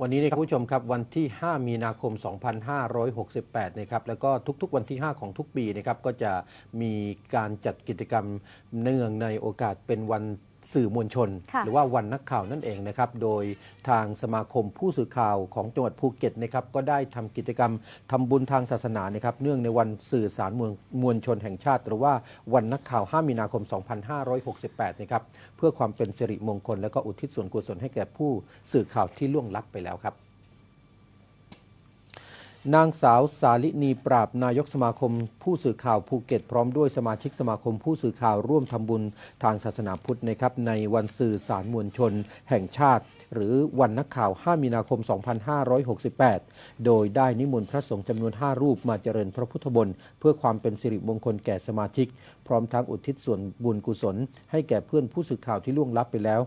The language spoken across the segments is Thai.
วันนี้นะครับผู้ชมครับวันที่ 5 มีนาคม 2568 นะครับแล้วก็ทุกๆวันที่ 5 ของทุกปีนะครับก็จะมีการจัดกิจกรรมเนื่องในโอกาสเป็นวัน สื่อมวลชนค่ะหรือว่าวันนักข่าวนั่นเองนะครับ โดยทางสมาคมผู้สื่อข่าวของจังหวัดภูเก็ตนะครับก็ได้ทำกิจกรรมทำบุญทางศาสนานะครับเนื่องในวันสื่อสารมวลมวลชนแห่งชาติ หรือว่าวันนักข่าว 5 มีนาคม 2568 นะครับเพื่อความเป็นสิริมงคลและก็อุทิศส่วนกุศลให้แก่ผู้สื่อข่าวที่ล่วงลับไปแล้วครับ นางสาวสาลินีปราบนายกสมาคม ผู้สื่อข่าวภูเก็ต พร้อมด้วยสมาชิกสมาคมผู้สื่อข่าวร่วมทำบุญทางศาสนาพุทธนะครับในวันสื่อสารมวลชน แห่งชาติ หรือวันนักข่าว 5 มีนาคม 2568 โดยได้นิมนต์พระสงฆ์จำนวน 5 รูปมาเจริญพระพุทธบนเพื่อความเป็นสิริมงคลแก่สมาชิก พร้อมทั้งอุทิศส่วนบุญกุศล ให้แก่เพื่อนผู้สื่อข่าวที่ล่วงลับไปแล้ว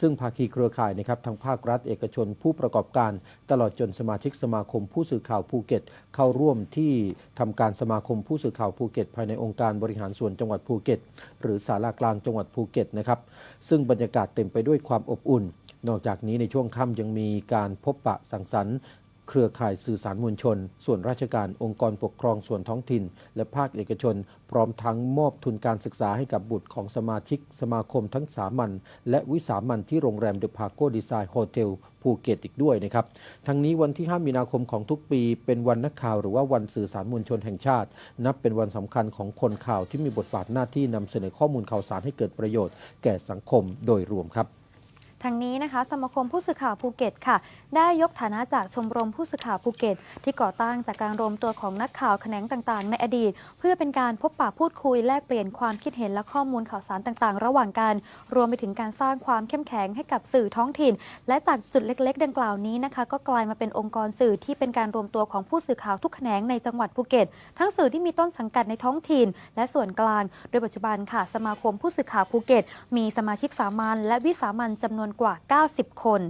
ซึ่งภาคีเครือข่ายนะครับทั้งภาครัฐเอกชนผู้ประกอบการ ตลอดจนสมาชิกสมาคมผู้สื่อข่าวภูเก็ต เข้าร่วมที่ทำการสมาคมผู้สื่อข่าวภูเก็ต ภายในองค์การบริหารส่วนจังหวัดภูเก็ต หรือศาลากลางจังหวัดภูเก็ตนะครับซึ่งบรรยากาศเต็มไปด้วยความอบอุ่น นอกจากนี้ในช่วงค่ำยังมีการพบปะสังสรรค์เครือข่ายสื่อสารมวลชน ส่วนราชการองค์กรปกครองส่วนท้องถิ่น และภาคเอกชน พร้อมทั้งมอบทุนการศึกษาให้กับบุตรของสมาชิก สมาคมทั้งสามัญและวิสามัญที่โรงแรมเดอะพาโกดีไซน์โฮเทล ภูเก็ตอีกด้วยนะครับ ทั้งนี้วันที่ 5 มีนาคมของทุกปี เป็นวันนักข่าวหรือว่าวันสื่อสารมวลชนแห่งชาติ นับเป็นวันสำคัญของคนข่าวที่มีบทบาทหน้าที่นำเสนอข้อมูลข่าวสารให้เกิดประโยชน์ แก่สังคมโดยรวมครับ ทางนี้นะคะ สมาคมผู้สื่อข่าวภูเก็ตค่ะ ได้ยกฐานะจากชมรมผู้สื่อข่าวภูเก็ต ที่ก่อตั้งจากการรวมตัวของนักข่าวแขนงต่างๆ ในอดีต เพื่อเป็นการพบปะพูดคุยแลกเปลี่ยนความคิดเห็นและข้อมูลข่าวสารต่างๆ ระหว่างกัน รวมไปถึงการสร้างความเข้มแข็งให้กับสื่อท้องถิ่น และจากจุดเล็ก ๆ ดังกล่าวนี้นะคะ ก็กลายมาเป็นองค์กรสื่อที่เป็นการรวมตัวของผู้สื่อข่าวทุกแขนงในจังหวัดภูเก็ต ทั้งสื่อที่มีต้นสังกัดในท้องถิ่น และส่วนกลาง โดยปัจจุบันค่ะ สมาคมผู้สื่อข่าวภูเก็ต มีสมาชิกสามัญและวิสามัญจำนวนกว่า 90 คน